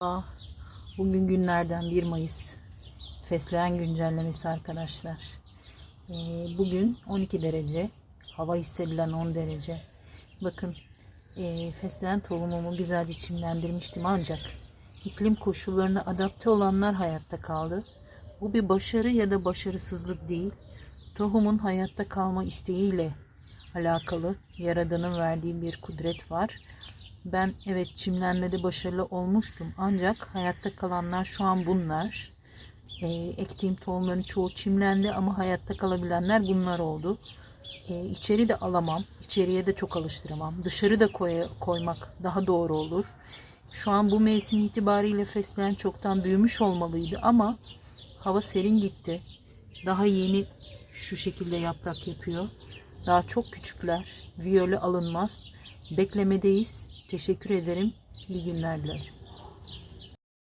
Aa, Bugün günlerden 1 Mayıs. Fesleğen güncellemesi arkadaşlar. Ee, bugün 12 derece. Hava hissedilen 10 derece. Bakın e, fesleğen tohumumu güzelce çimlendirmiştim ancak iklim koşullarına adapte olanlar hayatta kaldı. Bu bir başarı ya da başarısızlık değil. Tohumun hayatta kalma isteğiyle alakalı Yaradan'ın verdiği bir kudret var. Ben evet çimlenmede başarılı olmuştum ancak hayatta kalanlar şu an bunlar. Ee, ektiğim tohumların çoğu çimlendi ama hayatta kalabilenler bunlar oldu. Ee, içeri de alamam, içeriye de çok alıştıramam. Dışarı da koy- koymak daha doğru olur. Şu an bu mevsim itibariyle fesleğen çoktan büyümüş olmalıydı ama hava serin gitti. Daha yeni şu şekilde yaprak yapıyor. Daha çok küçükler. Viyole alınmaz. Beklemedeyiz. Teşekkür ederim. İyi günler dilerim.